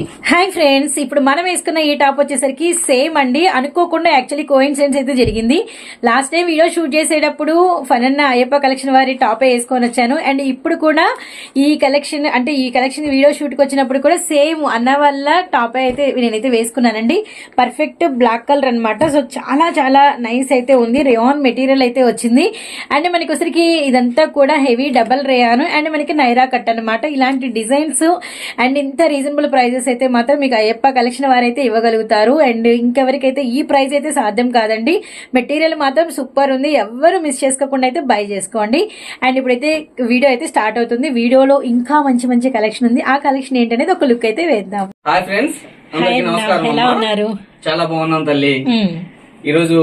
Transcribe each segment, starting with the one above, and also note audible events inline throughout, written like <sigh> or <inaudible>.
Hi friends ఇప్పుడు మనం వేసుకున్న ఈ టాప్ వచ్చేసరికి సేమ్ అండి. అనుకోకుండా యాక్చువల్లీ కోయిన్సిడెన్స్ అయితే జరిగింది. లాస్ట్ టైం వీడియో షూట్ చేసేటప్పుడు ఫనన్న అయ్యప్ప కలెక్షన్ వారి టాపే వేసుకొని వచ్చాను. అండ్ ఇప్పుడు కూడా ఈ కలెక్షన్ అంటే ఈ కలెక్షన్ వీడియో షూట్కి వచ్చినప్పుడు కూడా సేమ్ అన్న వల్ల టాప్ అయితే నేనైతే వేసుకున్నానండి. పర్ఫెక్ట్ బ్లాక్ కలర్ అనమాట సో చాలా చాలా నైస్ అయితే ఉంది. రేయాన్ మెటీరియల్ అయితే వచ్చింది. అండ్ మనకి వచ్చరికి ఇదంతా కూడా హెవీ డబల్ రేయాను అండ్ మనకి నైరా కట్ అనమాట ఇలాంటి డిజైన్స్ అండ్ ఇంత రీజనబుల్ ప్రైజెస్ అయితే మాత్రం మీకు అయ్యప్ప కలెక్షన్ వారైతే ఇవ్వగలుగుతారు. అండ్ ఇంకెవరికైతే ఈ ప్రైస్ అయితే సాధ్యం కాదండి మెటీరియల్ మాత్రం సూపర్ ఉంది. ఎవ్వరు మిస్ చేసుకోకుండా అయితే బై చేసుకోండి. అండ్ ఇప్పుడైతే వీడియో అయితే స్టార్ట్ అవుతుంది. వీడియోలో ఇంకా మంచి మంచి కలెక్షన్ ఉంది. ఆ కలెక్షన్ ఏంటనేది ఒక లుక్ అయితే వేద్దాం. హాయ్ ఫ్రెండ్స్ అందరికీ అన్న. నమస్కారం ఎలా. ఉన్నారు? చాలా బాగున్నాం తల్లి. ఈ రోజు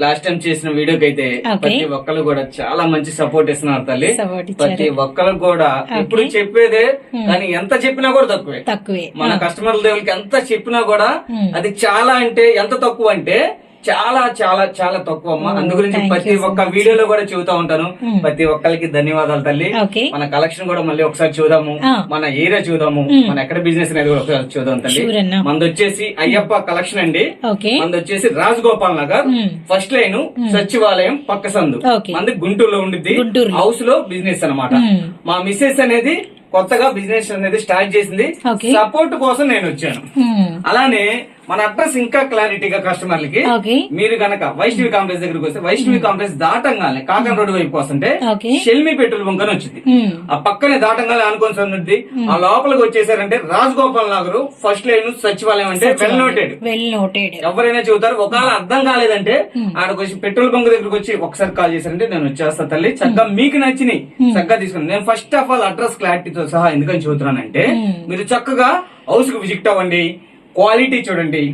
లాస్ట్ టైం చేసిన వీడియోకి అయితే. ప్రతి ఒక్కరు కూడా చాలా మంచి సపోర్ట్ ఇస్తున్నారు తల్లి. ప్రతి ఒక్కరు కూడా ఇప్పుడు చెప్పేదే కానీ ఎంత చెప్పినా కూడా తక్కువే తక్కువే మన కస్టమర్ల దగ్గరికి ఎంత చెప్పినా కూడా Hmm. అది చాలా అంటే ఎంత తక్కువ అంటే చాలా చాలా చాలా తక్కువ అమ్మా. అందు గురించి ప్రతి ఒక్క వీడియోలో కూడా చెబుతా ఉంటాను. Hmm. ప్రతి ఒక్కరికి ధన్యవాదాలు తల్లి. మన కలెక్షన్ కూడా మళ్ళీ ఒకసారి చూద్దాము. మన ఏరియా చూద్దాము. మన ఎక్కడ బిజినెస్ అనేది కూడా ఒకసారి చూద్దాం తల్లి. మనది వచ్చేసి అయ్యప్ప కలెక్షన్ అండి. మనది వచ్చేసి Rajagopal Nagar. Hmm. First line సచివాలయం పక్క సందు. మనది గుంటూరులో ఉండిద్ది. హౌస్లో బిజినెస్ అన్నమాట. Hmm. మా మిస్సెస్ అనేది కొత్తగా బిజినెస్ అనేది స్టార్ట్ చేసింది. సపోర్ట్ కోసం నేను వచ్చాను. అలానే మన అడ్రస్ ఇంకా క్లారిటీగా కస్టమర్లకి మీరు గనక వైష్ణవి కాంప్లెక్స్ దగ్గరికి వస్తే వైష్ణవి కాంప్లెక్స్ దాటంగానే కాకన్ రోడ్ వైపు వస్తుంటే షెల్మి పెట్రోల్ బంక్ అని వచ్చింది. ఆ పక్కనే దాటంగానే అనుకోని సంది ఆ లోపలికి వచ్చేసారంటే రాజగోపాల్ నగర్ ఫస్ట్ లైన్ సచివాలయం అంటే వెల్ నోటెడ్ వెల్ నోటెడ్ ఎవరైనా చెబుతారు ఒకవేళ అర్థం కాలేదంటే ఆడకు వచ్చి పెట్రోల్ బంక్ దగ్గరకు వచ్చి ఒకసారి కాల్ చేశారంటే నేను వచ్చేస్తా తల్లి. చక్కగా మీకు నచ్చిని చక్కగా తీసుకుని నేను ఫస్ట్ ఆఫ్ ఆల్ అడ్రస్ క్లారిటీతో సహా ఎందుకని చెబుతున్నానంటే మీరు చక్కగా హౌస్కు విజిట్ అవ్వండి. క్వాలిటీ చూడండి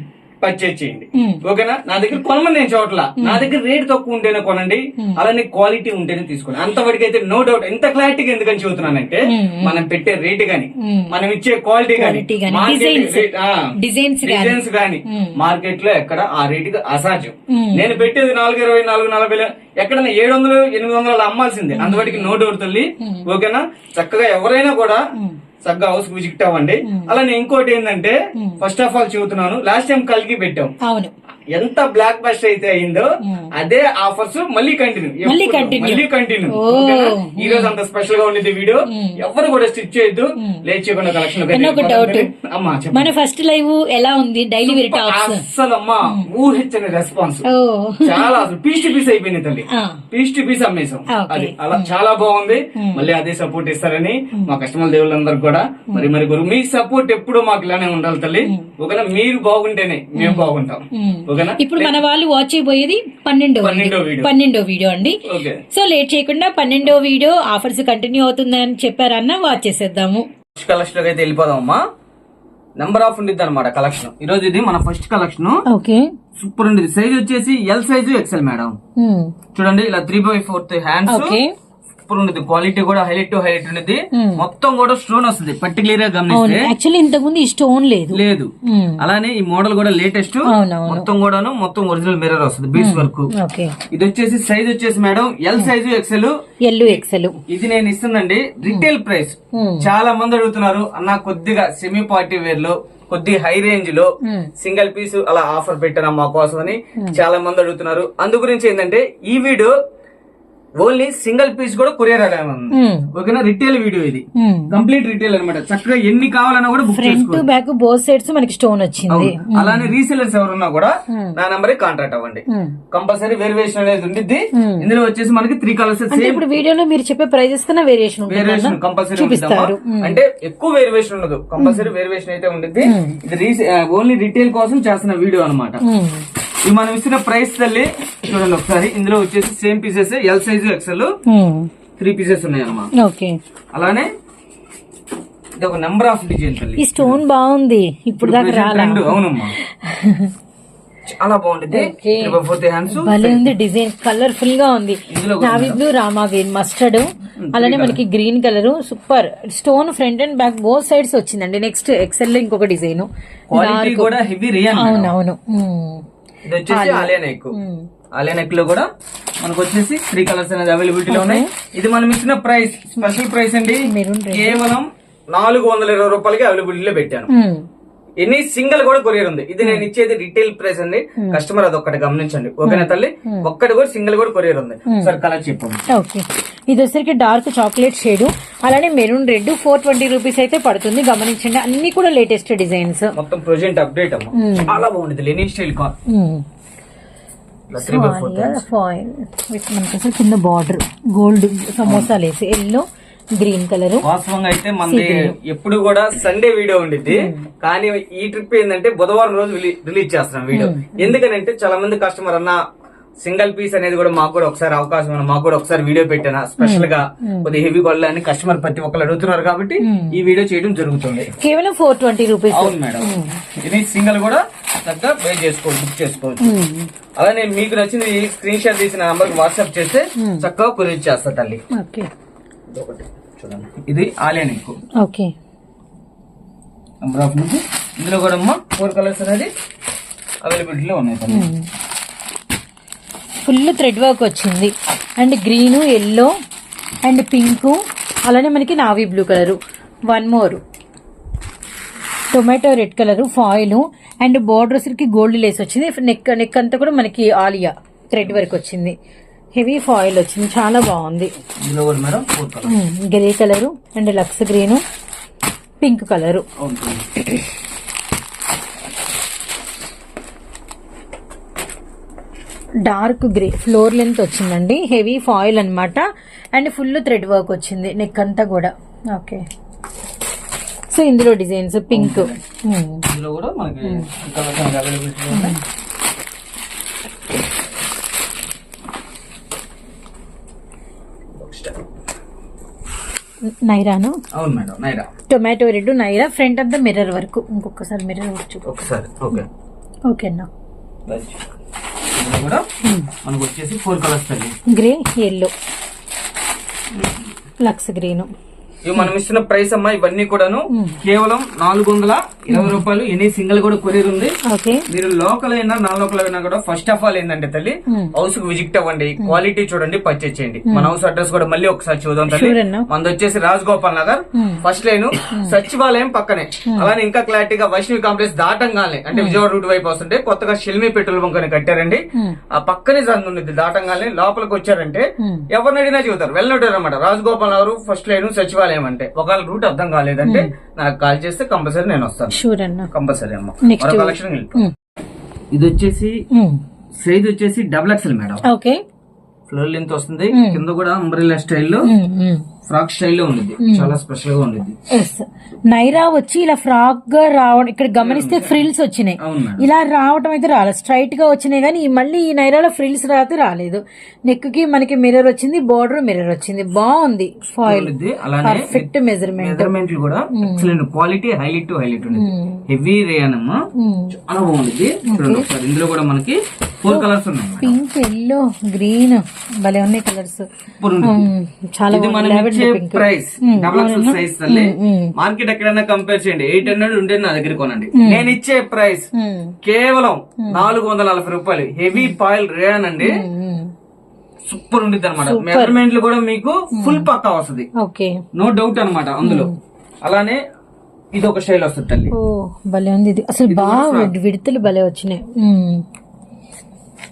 పర్చేజ్ చేయండి. ఓకేనా? నా దగ్గర కొనమని నేను చూడట్లా నా దగ్గర రేట్ తక్కువ ఉంటేనే కొనండి అలానే క్వాలిటీ ఉంటేనే తీసుకోండి. అంతవరకు అయితే నో డౌట్ ఎంత క్లారిటీగా ఎందుకని చెబుతున్నానంటే మనం పెట్టే రేట్ గాని. మనం ఇచ్చే క్వాలిటీ గాని. డిజైన్స్ గాని మార్కెట్లో ఎక్కడ ఆ రేట్ అసాధ్యం. నేను పెట్టేది నాలుగు ఇరవై నాలుగు నలభై ఎక్కడైనా ఏడు వందలు ఎనిమిది వందలు అమ్మాల్సిందే. అందువరకు నో డౌట్ తల్లి. ఓకేనా? చక్కగా ఎవరైనా కూడా చక్కగా హౌస్ విజిట్ అవ్వండి. అలానే ఇంకోటి ఏంటంటే ఫస్ట్ ఆఫ్ ఆల్ చెబుతున్నాను లాస్ట్ టైం కలిగి పెట్టాం. అవును. ఎంత బ్లాక్ బస్ట్ అయితే అయిందో అదే ఆఫర్స్ మళ్ళీ కంటిన్యూ మళ్ళీ continue. మళ్ళీ కంటిన్యూ. ఈ రోజు అంత స్పెషల్గా ఉండేది వీడియో. ఎవరు కూడా స్టిచ్ చేయొద్దు. లేట్ చేయకుండా కలెక్షన్ ఒక డౌట్ అమ్మా మన ఫస్ట్ లైవ్ ఎలా ఉంది? డైలీ వేర్ టాప్స్ అస్సలు అమ్మా ఊహించని రెస్పాన్స్ చాలా అసలు పీస్ టు పీస్ అయిపోయింది తల్లి. పీస్ టు పీస్ అమ్మేశాం. అది అలా చాలా బాగుంది. మళ్ళీ అదే సపోర్ట్ ఇస్తారని మా కస్టమర్ దేవుళ్ళందరూ కూడా. మరి మరి గురు మీ సపోర్ట్ ఎప్పుడు మాకు ఇలానే ఉండాలి తల్లి. ఓకేనా మీరు బాగుంటేనే మేము బాగుంటాం. ఓకేనా? ఇప్పుడు మన వాళ్ళు వాచ్ చేయబోయేది పన్నెండో పన్నెండో వీడియో. అండి. సో లేట్ చేయకుండా పన్నెండో వీడియో ఆఫర్స్ కంటిన్యూ అవుతుందని చెప్పారన్న వాచ్ చేసేద్దాము. ఫస్ట్ కలెక్షన్లోకి అయితే వెళ్ళిపోదాం అమ్మా నెంబర్ ఆఫ్ ఉండిద్ది అనమాట కలెక్షన్ ఈ రోజు ఇది మన ఫస్ట్ కలెక్షన్ ఓకే. సూపర్ ఉండేది సైజ్ వచ్చేసి ఎల్ సైజు ఎక్సెల్ మేడం చూడండి ఇలా three by fourth hands okay. Super ఉండేది క్వాలిటీ కూడా హైలైట్ టు హైలైట్ ఉండేది Hmm. మొత్తం కూడా స్టోన్ వస్తుంది. పర్టికులర్గా గమనిస్తే. యాక్చువల్లీ ఇంతకు ముందు ఈ స్టోన్ లేదు. లేదు. మ్మ్. అలానే ఈ మోడల్ కూడా లేటెస్ట్ మొత్తం కూడాను మొత్తం ఒరిజినల్ మిర్రర్ వస్తుంది బీస్ వర్క్ ఓకే ఇది వచ్చేసి సైజ్ వచ్చేసి madam L size XL L XL ఇది నేను ఇస్తుందండి. Retail price Hmm. చాలా మంది అడుగుతున్నారు అన్న కొద్దిగా సెమీ పార్టీ వేర్లో కొద్ది హై రేంజ్లో Hmm. సింగిల్ పీస్ అలా ఆఫర్ పెట్టాను మా కోసం అని చాలా మంది అడుగుతున్నారు. అందు గురించి ఏంటంటే ఈ వీడియో ఓన్లీ సింగిల్ పీస్ కూడా కొరియర్ ఓకేనా? రిటైల్ వీడియో ఇది. కంప్లీట్ రిటైల్ అన్నమాట. చక్కగా ఎన్ని కావాలన్నా కూడా book front back both sides మనకి స్టోన్ వచ్చింది. అలానే రీసెలర్స్ ఎవరున్నా కూడా నా నంబర్ కాంటాక్ట్ అవ్వండి. కంపల్సరీ వేరియేషన్ అనేది ఉండిద్ది. ఇందులో వచ్చేసి మనకి త్రీ కలర్స్ ఇప్పుడు వీడియోలో మీరు చెప్పే ప్రైజెస్ కన్నా వేరియేషన్ వేరియేషన్ కంపల్సరీ అంటే ఎక్కువ వేరియేషన్ ఉండదు. కంపల్సరీ వేరియేషన్ అయితే ఉండిద్ది. ఇది ఓన్లీ రిటైల్ కోసం చేస్తున్న వీడియో అన్నమాట. ఇది మనం ఇచ్చిన ప్రైస్ తల్లి చూడండి ఒకసారి. ఇందులో వచ్చేసి same pieces L size XL. Three pieces ఉన్నాయి అన్నమాట. ఓకే అలానే ఇది ఒక నెంబర్ ఆఫ్ డిజైన్ తల్లి. ఈ స్టోన్ బాగుంది. ఇప్పుడు దాకా అవునమ్మా. చాలా బాగుంటుంది ఉంది డిజైన్ కలర్ఫుల్గా ఉంది. Navy blue Rama green mustard అలానే మనకి green colour super stone front and back both sides వచ్చిందండి. నెక్స్ట్ ఎక్సెల్లో ఇంకొక డిజైన్ క్వాలిటీ కూడా హెవీ రియాన్ అవునవును. మ్మ్. ఇది వచ్చేసి ఆలియా నెక్. ఆలియా నెక్లో కూడా మనకు వచ్చేసి త్రీ కలర్స్ అనేది అవైలబిలిటీ లో ఉన్నాయి. ఇది మనం ఇచ్చిన ప్రైస్ స్పెషల్ ప్రైస్ అండి. కేవలం నాలుగు వందల ఇరవై రూపాయలకి అవైలబిలిటీ లో పెట్టాను. ఎనీ సింగిల్ కూడా కొరియర్ ఉంది. ఇది నేను ఇచ్చేది రిటైల్ ప్రైస్ అండి. కస్టమర్ అది ఒక్కటి గమనించండి. ఓకేనా తల్లి? ఒక్కటి కూడా సింగిల్ కూడా కొరియర్ ఉంది. సార్ కలర్ చెప్పండి ఓకే ఇది వచ్చేసరికి డార్క్ చాక్లెట్ షేడ్ అలానే maroon red four twenty rupees అయితే పడుతుంది. గమనించండి. అన్ని కూడా లేటెస్ట్ డిజైన్స్ మొత్తం ప్రొజెంట్ అప్డేట్ అమ్మ. చాలా బాగుంది లెనీ స్టైల్ కార్ మనకి కింద బార్డర్ గోల్డ్ సమోసా లేసి ఎల్లో గ్రీన్ కలర్. వాస్తవంగా అయితే మనది ఎప్పుడు కూడా సండే వీడియో ఉండిద్ది. కానీ ఈ ట్రిప్ ఏంటంటే బుధవారం రోజు రిలీ- రిలీజ్ చేస్తున్నాం వీడియో. ఎందుకనంటే చాలా మంది కస్టమర్ అన్న సింగిల్ పీస్ అనేది కూడా మాకు కూడా ఒకసారి అవకాశం. మాకు కూడా ఒకసారి వీడియో పెట్టాను స్పెషల్గా కొద్దిగా హెవీ గొల్ల అని కస్టమర్ ప్రతి ఒక్కరు అడుగుతున్నారు కాబట్టి ఈ వీడియో చేయడం జరుగుతుంది. కేవలం ఫోర్ ట్వంటీ రూపీస్. అవును మేడం. ఇది సింగిల్ కూడా చక్కగా పే చేసుకోవచ్చు బుక్ చేసుకోవచ్చు. అలానే మీకు నచ్చింది స్క్రీన్ షాట్ తీసిన నంబర్ వాట్సాప్ చేస్తే చక్కగా కొరియర్ చేస్తా తల్లి. ఒకటి చూడండి. ఇది ఎక్కువ ఓకే. నుంచి ఇందులో కూడా అమ్మ ఫోర్ కలర్స్ అనేది అవైలబిలిటీలో ఉన్నాయి. ఫుల్ థ్రెడ్ వర్క్ వచ్చింది. And green yellow and pink అలానే మనకి navy blue colour one more tomato red colour foil and బోర్డర్స్కి gold lace వచ్చింది. నెక్ నెక్ అంతా కూడా మనకి ఆలియా థ్రెడ్ వర్క్ వచ్చింది. హెవీ ఫాయిల్ వచ్చింది. చాలా బాగుంది. Grey colour and lux green pink colour dark grey floor length వచ్చిందండి. హెవీ ఫాయిల్ అన్నమాట. అండ్ ఫుల్ థ్రెడ్ వర్క్ వచ్చింది. నెక్ అంతా కూడా. ఓకే సో ఇందులో డిజైన్స్ పింక్ ఇందులో కూడా మనకి కలర్స్ అనేది అవైలబిలిటీలో ఉన్నాయి నైరాను? అవును madam Naira. Tomato red Naira. Front అంతా మిర్రర్ వరకు. ఇంకొకసారి మిర్రర్ చూపు ఒకసారి ఓకే. ఇందులో కూడా మనకు వచ్చేసి four colours grey yellow lux green. ఇవి మనం ఇస్తున్న ప్రైస్ అమ్మా ఇవన్నీ కూడాను కేవలం నాలుగు వందల ఇరవై రూపాయలు. ఎనీ సింగిల్ కూడా కొరియర్ ఉంది. మీరు లోకల్ అయినా నాన్ లోకల్ అయినా కూడా ఫస్ట్ ఆఫ్ ఆల్ ఏంటంటే తల్లి. హౌస్కు విజిట్ అవ్వండి. క్వాలిటీ చూడండి పర్చేజ్ చేయండి. మన హౌస్ అడ్రస్ కూడా మళ్ళీ ఒకసారి చూద్దాం తల్లి. మనది వచ్చేసి రాజగోపాల్ నగర్. ఫస్ట్ లైన్ సచివాలయం పక్కనే. అలానే ఇంకా క్లారిటీగా వైష్ణవి కాంప్లెక్స్ దాటంగానే అంటే విజయవాడ రూట్ వైపు వస్తుంటే కొత్తగా షిల్మి పెట్రోల్ బంక్ అని కట్టారండి. ఆ పక్కనే సందు ఉంది దాటంగానే లోపలికి వచ్చారంటే ఎవరిని అడిగినా చెబుతారు. వెళ్ళినట్టు అనమాట రాజగోపాల్ నగర్ ఫస్ట్ లైన్ సచివాలయం. అంటే ఒకవేళ రూట్ అర్థం కాలేదంటే నాకు కాల్ చేస్తే కంపల్సరీ నేను వస్తాను. షూర్ అన్న. కంపల్సరీ అమ్మ. మరో కలెక్షన్ ఇది వచ్చేసి సైజ్ వచ్చేసి double XL madam. Okay floor length వస్తుంది. కింద కూడా అంబ్రెల్లా స్టైల్లో ఫ్రాక్ స్టైల్లో ఉంది చాలా స్పెషల్గా ఉంది ఎస్ నైరా వచ్చి ఇలా ఫ్రాక్గా రావడం ఇక్కడ గమనిస్తే ఫ్రిల్స్ వచ్చినాయి. ఇలా రావటం అయితే రాలేదు. స్ట్రైట్గా వచ్చినాయి కానీ మళ్ళీ ఈ నైరాలో ఫ్రిల్స్ రాతే రాలేదు. నెక్కి మనకి మిర్రర్ వచ్చింది బార్డర్ మిర్రర్ వచ్చింది. బాగుంది ఫాయిల్ పర్ఫెక్ట్ మెజర్మెంట్ మెజర్మెంట్లు కూడా excellent quality highlight to highlight ఉంది హెవీ రేయన్ అమ్మా. చాలా బాగుంది. ఇందులో కూడా మనకి ఫోర్ కలర్స్ ఉన్నాయి. పింక్ ఎల్లో గ్రీన్ భలే ఉన్నాయి కలర్స్. చాలా ప్రైస్ డబుల్ సైజ్ మార్కెట్ ఎక్కడైనా కంపేర్ చేయండి. ఎయిట్ హండ్రెడ్ ఉంటే నా దగ్గర కొనండి. నేను ఇచ్చే ప్రైస్ కేవలం నాలుగు వందల నలభై రూపాయలు. హెవీ పాయిల్ రేయన్ అండి. సూపర్ ఉండిద్ది అనమాట మెజర్మెంట్లు కూడా మీకు ఫుల్ పక్కా వస్తుంది. ఓకే. నో డౌట్ అన్నమాట అందులో. అలానే ఇది ఒక స్టైల్ వస్తుంది తల్లి. ఓ భలే ఉంది. ఇది అసలు బాగా విడతలు భలే వచ్చినాయి.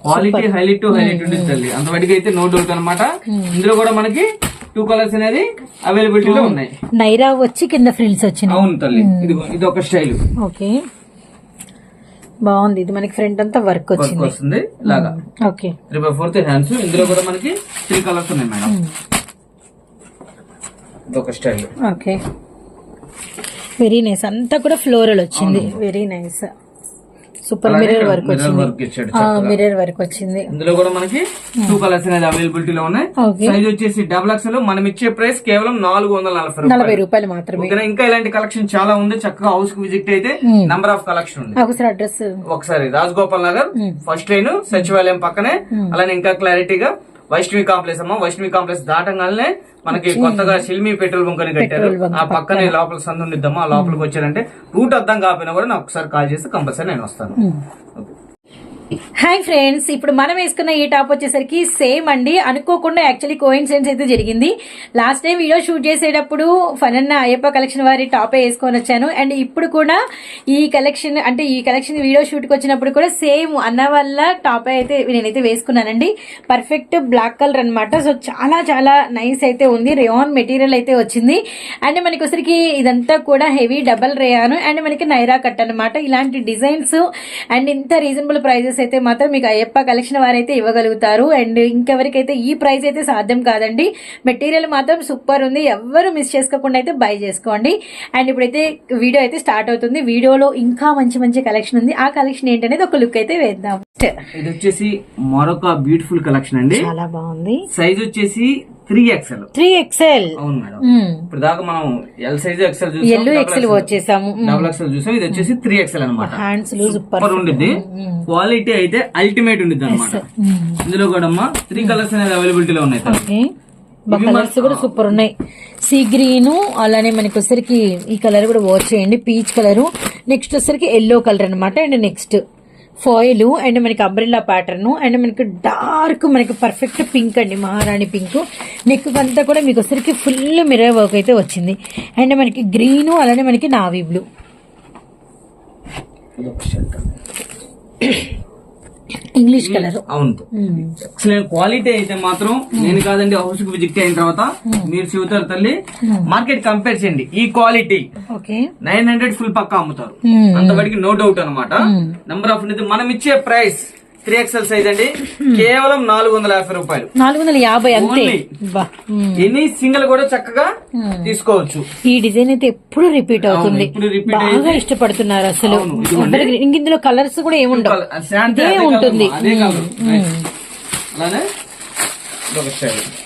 క్వాలిటీ హైలైట్ టు హైలైట్ ఉంటుంది తల్లి. అంతవరకు అయితే నో డౌట్ అన్నమాట. ఇందులో కూడా మనకి టూ కలర్స్ అనేది అవైలబిలిటీలో ఉన్నాయి. నైరా వచ్చి కింద ఫ్రిల్స్ వచ్చినాయి. అవును తల్లి. ఇది ఇది ఒక స్టైల్ ఓకే. బాగుంది. ఇది మనకి ఫ్రంట్ అంతా వర్క్ వర్క్ వచ్చింది. వస్తుంది. ఇలాగా. Okay. Three by fourth hands ఇందులో కూడా మనకి త్రీ కలర్స్ ఉన్నాయి మేడం. ఇది ఒక స్టైల్ ఓకే. వెరీ నైస్ అంతా కూడా ఫ్లోరల్ వచ్చింది. Very nice super mirror work వచ్చింది. మిర్రర్ వర్క్ వచ్చింది. ఇందులో కూడా మనకి టూ కలర్స్ అనేది అవైలబిలిటీలో ఉన్నాయి. Okay. సైజ్ వచ్చేసి డబుల్ ఎక్స్ మనం ఇచ్చే ప్రైస్ కేవలం నాలుగు వందల నలభై నలభై రూపాయలు మాత్రమే. ఇంకా ఇలాంటి కలెక్షన్ చాలా ఉంది. చక్కగా హౌస్కు విజిట్ అయితే నంబర్ ఆఫ్ కలెక్షన్ ఉంది. ఒకసారి అడ్రస్ ఒకసారి రాజగోపాల్ నగర్ ఫస్ట్ లైన్ సచివాలయం పక్కనే. అలానే ఇంకా క్లారిటీగా వైష్ణవి కాంప్లెక్స్ అమ్మ. వైష్ణవి కాంప్లెక్స్ దాటంగానే మనకి కొత్తగా షిల్మి పెట్రోల్ బంక్ అని కట్టారు ఆ పక్కనే లోపల సందు ఉండిద్దామా ఆ లోపలికి వచ్చారంటే రూట్ అర్థం కాకపోయినా కూడా నాకు ఒకసారి కాల్ చేస్తే కంపల్సరీ నేను వస్తాను. ఓకే. హాయ్ ఫ్రెండ్స్ ఇప్పుడు మనం వేసుకున్న ఈ టాప్ వచ్చేసరికి సేమ్ అండి. అనుకోకుండా యాక్చువల్లీ కోయిన్సిడెన్స్ అయితే జరిగింది. లాస్ట్ టైం వీడియో షూట్ చేసేటప్పుడు ఫనన్న అయ్యప్ప కలెక్షన్ వారి టాపే వేసుకొని వచ్చాను. అండ్ ఇప్పుడు కూడా ఈ కలెక్షన్ అంటే ఈ కలెక్షన్ వీడియో షూట్కి వచ్చినప్పుడు కూడా సేమ్ అన్న వల్ల టాపే అయితే నేనైతే వేసుకున్నానండి. పర్ఫెక్ట్ బ్లాక్ కలర్ అన్నమాట. సో చాలా చాలా నైస్ అయితే ఉంది. రేయాన్ మెటీరియల్ అయితే వచ్చింది. అండ్ మనకి వచ్చరికి ఇదంతా కూడా హెవీ డబల్ రేయాను అండ్ మనకి నైరా కట్ అన్నమాట. ఇలాంటి డిజైన్స్ అండ్ ఇంత రీజనబుల్ ప్రైజెస్ అయితే మాత్రం మీకు అయ్యప్ప కలెక్షన్ వారైతే ఇవ్వగలుగుతారు. అండ్ ఇంకెవరికైతే ఈ ప్రైస్ అయితే సాధ్యం కాదండి మెటీరియల్ మాత్రం సూపర్ ఉంది. ఎవ్వరు మిస్ చేసుకోకుండా అయితే బై చేసుకోండి. అండ్ ఇప్పుడైతే వీడియో అయితే స్టార్ట్ అవుతుంది. వీడియోలో ఇంకా మంచి మంచి కలెక్షన్ ఉంది. ఆ కలెక్షన్ ఏంటనేది ఒక లుక్ అయితే వేద్దాం. ఇది వచ్చేసి మరొక బ్యూటిఫుల్ కలెక్షన్ అండి. చాలా బాగుంది. సైజ్ వచ్చేసి త్రీ ఎక్స్ఎల్. త్రీ ఎక్సెల్ అవును మేడం. ఇప్పుడు దాకా మనం L size XL L XL వచ్చేసాము. డబుల్ ఎక్స్ఎల్ చూసాం ఇది వచ్చేసి త్రీ ఎక్స్ఎల్ అనమాట హ్యాండ్స్ సూపర్ ఉండిద్ది. క్వాలిటీ అయితే అల్టిమేట్ ఉండిద్ది అనమాట ఇందులో కూడా అమ్మా త్రీ కలర్స్ అనేది అవైలబిలిటీలో ఉన్నాయి కలర్స్ కూడా సూపర్ ఉన్నాయి. సీ గ్రీన్ అలానే మనకి వచ్చరికి ఈ కలర్ కూడా వాచ్ చేయండి. పీచ్ కలర్ నెక్స్ట్ వచ్చరికి ఎల్లో కలర్ అన్నమాట. అండ్ నెక్స్ట్ ఫాయిల్ అండ్ మనకి అంబ్రెల్లా ప్యాటర్న్ అండ్ మనకి డార్క్ మనకి పర్ఫెక్ట్ పింక్ అండి మహారాణి పింక్ నెక్ అంతా కూడా మీకు వచ్చరికి ఫుల్ మిర్రర్ వర్క్ అయితే వచ్చింది. అండ్ మనకి గ్రీన్ అలానే మనకి నావీ బ్లూ ఇంగ్లీష్ కలర్ అవును. ఎక్సలెంట్ క్వాలిటీ అయితే మాత్రం నేను కాదండి హౌస్కి విజిట్ అయిన తర్వాత మీరు చెబుతారు తల్లి. మార్కెట్ కంపేర్ చేయండి. ఈ క్వాలిటీ నైన్ హండ్రెడ్ ఫుల్ పక్కా అమ్ముతారు. అంతవరకు నో డౌట్ అనమాట నంబర్ ఆఫ్ మనం ఇచ్చే ప్రైస్ త్రీ ఎక్స్ఎల్ సైజ్ అండి. కేవలం నాలుగు వందల యాభై రూపాయలు. నాలుగు వందల యాభై అంతే. Only. బా. మ్మ్. ఎనీ సింగిల్ కూడా చక్కగా తీసుకోవచ్చు. ఈ డిజైన్ అయితే ఎప్పుడు రిపీట్ అవుతుంది. బాగా ఇష్టపడుతున్నారు అసలు. ఇందులో కలర్స్ కూడా ఏముండవు అదే ఉంటుంది. అలానే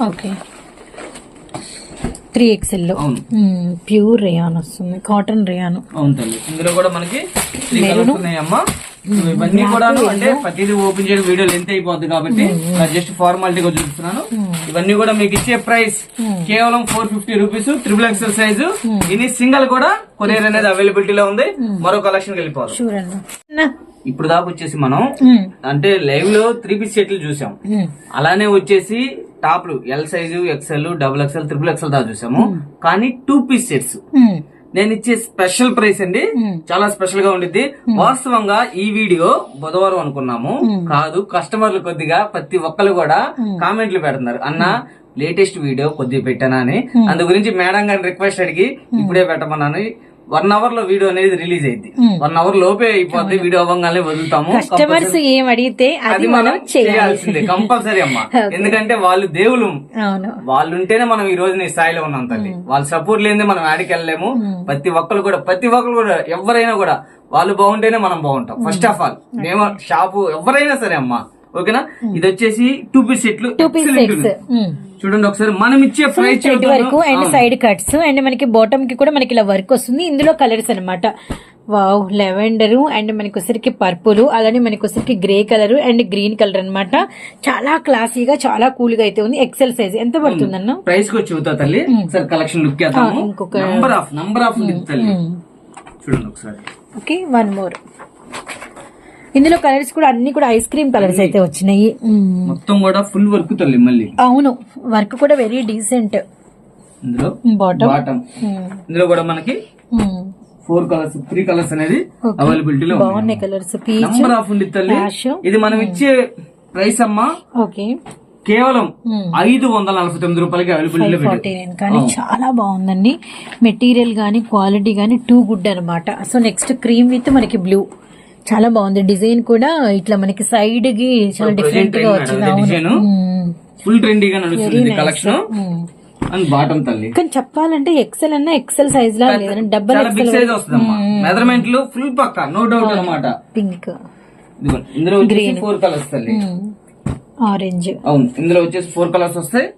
ఓకే. త్రీ ఎక్స్ఎల్లో. ప్యూర్ రేయాన్ వస్తుంది. Cotton rayon. ఇందులో కూడా మనకి త్రీ కలర్స్ ఉన్నాయమ్మా. ఇవన్నీ కూడా అంటే ప్రతిదీ ఓపెన్ చేయడం వీడియో లెంత్ అయిపోద్ది కాబట్టి జస్ట్ ఫార్మాలిటీగా చూపిస్తున్నాను. ఇవన్నీ కూడా మీకు ఇచ్చే ప్రైస్ కేవలం four fifty rupees triple XL size ఇది సింగల్ కూడా కొరియర్ అనేది అవైలబిలిటీలో ఉంది. మరో కలెక్షన్ వెళ్ళిపోవాలి ఇప్పుడు దాకా వచ్చేసి మనం అంటే లైవ్లో త్రీ పీస్ సెట్లు చూసాం. అలానే వచ్చేసి టాప్లు L size XL double XL triple XL దాకా చూసాము. కానీ టూ పీస్ సెట్స్ నేను ఇచ్చే స్పెషల్ ప్రైస్ అండి. చాలా స్పెషల్గా ఉండిద్ది. వాస్తవంగా ఈ వీడియో బుధవారం అనుకున్నాము. కాదు కస్టమర్లు కొద్దిగా ప్రతి ఒక్కరు కూడా కామెంట్లు పెడుతున్నారు. అన్న లేటెస్ట్ వీడియో కొద్దిగా పెట్టానా అని. అందు గురించి మేడం గారిని రిక్వెస్ట్ అడిగి ఇప్పుడే పెట్టమన్నాను. వన్ అవర్లో వీడియో అనేది రిలీజ్ అయింది. వన్ అవర్ లోపే అయిపోద్ది వీడియో అవ్వగానే వదులుతాము. కస్టమర్స్ ఏం అడిగితే అది మనం చేయాల్సిందే కంపల్సరీ అమ్మా. <laughs> ఎందుకంటే వాళ్ళు అవును. వాళ్ళు ఉంటేనే మనం ఈ రోజు నీ స్థాయిలో ఉన్నాం తల్లి. వాళ్ళ సపోర్ట్ లేనిదే మనం ఆడికి వెళ్ళలేము. ప్రతి ఒక్కరు కూడా ప్రతి ఒక్కరు కూడా ఎవరైనా కూడా వాళ్ళు బాగుంటేనే మనం బాగుంటాం. ఫస్ట్ ఆఫ్ ఆల్ మేము షాపు ఎవరైనా సరే అమ్మా ఓకేనా? ఇది వచ్చేసి టూ పీస్ సెట్లు. Two piece sets. చూడండి ఒకసారి మనం ఇచ్చే ప్రైస్ వరకు అండ్ సైడ్ కట్స్ అండ్ మనకి బాటమ్కి కూడా మనకి ఇలా వర్క్ వస్తుంది. ఇందులో కలర్స్ అన్నమాట. వావ్ లెవెండర్ అండ్ మనకి వచ్చరికి పర్పుల్ అలానే మనకి వచ్చరికి grey colour and green colour అన్నమాట. చాలా క్లాసీగా చాలా కూల్గా అయితే ఉంది. ఎక్సెల్ సైజ్ ఎంత పడుతుందన్న? ప్రైస్కి తల్లి? ఒకసారి కలెక్షన్ లుక్ ఇంకొక- నంబర్ ఆఫ్ నంబర్ ఆఫ్ తల్లి. చూడండి ఒకసారి. ఓకే వన్ మోర్ ఇందులో కలర్స్ కూడా అన్ని కూడా ఐస్ క్రీమ్ కలర్స్ అయితే వచ్చినాయి. మొత్తం కూడా ఫుల్ వర్క్ తల్లి మళ్ళీ. అవును వర్క్ కూడా వెరీ డీసెంట్ ఇందులో బాటమ్ బాటం ఇందులో కూడా మనకి ఫోర్ కలర్స్ త్రీ కలర్స్ అనేది Okay. అవైలబిలిటీలో బాగున్నాయి కలర్స్ నంబర్ ఆఫ్ ఉంది తల్లి. ఇది మనం ఇచ్చే ప్రైస్ అమ్మా ఓకే. కేవలం. ఐదు వందల నలభై తొమ్మిది రూపాయలకి అవైలబిలిటీలో ఫైవ్ ఫార్టీ నైన్ కానీ చాలా బాగుందండి. మెటీరియల్ కానీ క్వాలిటీ కానీ టూ గుడ్ అనమాట సో నెక్స్ట్ క్రీమ్ విత్ మనకి బ్లూ చాలా బాగుంది. డిజైన్ కూడా ఇట్లా మనకి సైడ్కి చాలా డిఫరెంట్గా వచ్చింది. డిజైన్ మ్మ్. ఫుల్ ట్రెండీగా నడుస్తుంది కలెక్షన్. అండ్ బాటం తల్లి. కానీ చెప్పాలంటే ఎక్సెల్ అన్నా ఎక్సెల్ సైజ్ లా లేదంటే డబల్ చాలా బిగ్ సైజ్ వస్తుంది అమ్మా మెజర్మెంట్లు ఫుల్ పక్క. నో డౌట్ అన్నమాట. పింక్. ఇందులో వచ్చేసి ఫోర్ కలర్స్ తల్లి. ఆరెంజ్ అవును ఇందులో వచ్చేసి ఫోర్ కలర్స్ వస్తాయి.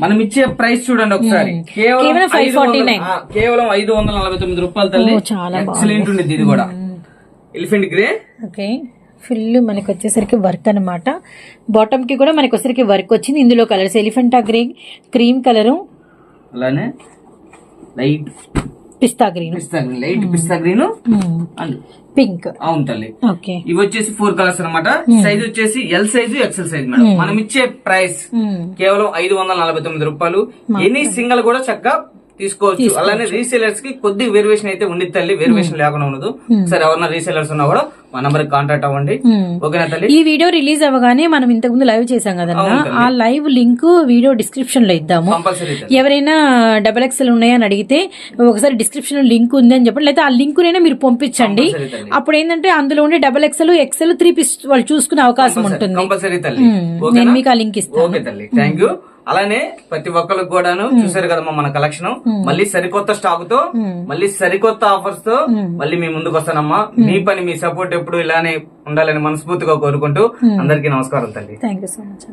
మనం ఇచ్చే ప్రైస్ చూడండి ఒకసారి. కేవలం కేవలం ఐదు వందల- ఆ, కేవలం ఐదు వందల నలభై తొమ్మిది రూపాయలు తల్లి. ఎక్సలెంట్ ఉండేది ఇది కూడా. Elephant grey? ఓకే. ఫుల్ మనకి వచ్చేసరికి వర్క్ అనమాట బాటమ్కి కూడా మనకి వచ్చేసరికి వర్క్ వచ్చింది. ఇందులో కలర్స్ ఎలిఫెంటా గ్రే క్రీమ్ కలరు అలానే light pista green. Pista green light pista green and pink అవును తల్లి. ఓకే ఇవి వచ్చేసి ఫోర్ కలర్స్ అన్నమాట. సైజ్ వచ్చేసి L size XL size madam. మనం ఇచ్చే ప్రైస్ కేవలం ఐదు వందల నలభై తొమ్మిది రూపాయలు. ఎనీ సింగల్ కూడా చక్కగా తీసుకోవచ్చు. అలానే రీసేలర్స్కి కొద్ది వేరియేషన్ అయితే ఉండి తల్లి. వేరియేషన్ లేకుండా ఉండదు సరే ఎవరన్నా రీసేలర్స్ ఉన్నా కూడా మా నంబర్ కాంటాక్ట్ అవ్వండి. ఓకేనా తల్లి? ఈ వీడియో రిలీజ్ అవ్వగానే మనం ఇంతకు ముందు లైవ్ చేసాం కదన్నా తల్లి. ఆ లైవ్ లింక్ వీడియో డిస్క్రిప్షన్లో ఇద్దాము. ఎవరైనా డబల్ ఎక్స్ఎల్ ఉన్నాయని అడిగితే ఒకసారి డిస్క్రిప్షన్లో లింక్ ఉంది అని చెప్పండి. లేకపోతే ఆ లింక్ నైనా మీరు పంపించండి. అప్పుడు ఏంటంటే అందులో ఉండే double XL XL three piece వాళ్ళు చూసుకునే అవకాశం ఉంటుంది. నేను మీకు ఆ లింక్ ఇస్తాను. అలానే ప్రతి ఒక్కరికి కూడాను చూసారు కదమ్మా మన కలెక్షన్. మళ్ళీ సరికొత్త స్టాక్తో మళ్ళీ సరికొత్త ఆఫర్స్తో మళ్ళీ మీ ముందుకు వస్తానమ్మా మీ పని మీ సపోర్ట్ ఎప్పుడు ఇలానే ఉండాలని మనస్ఫూర్తిగా కోరుకుంటూ అందరికీ నమస్కారం తల్లి. Thank you so much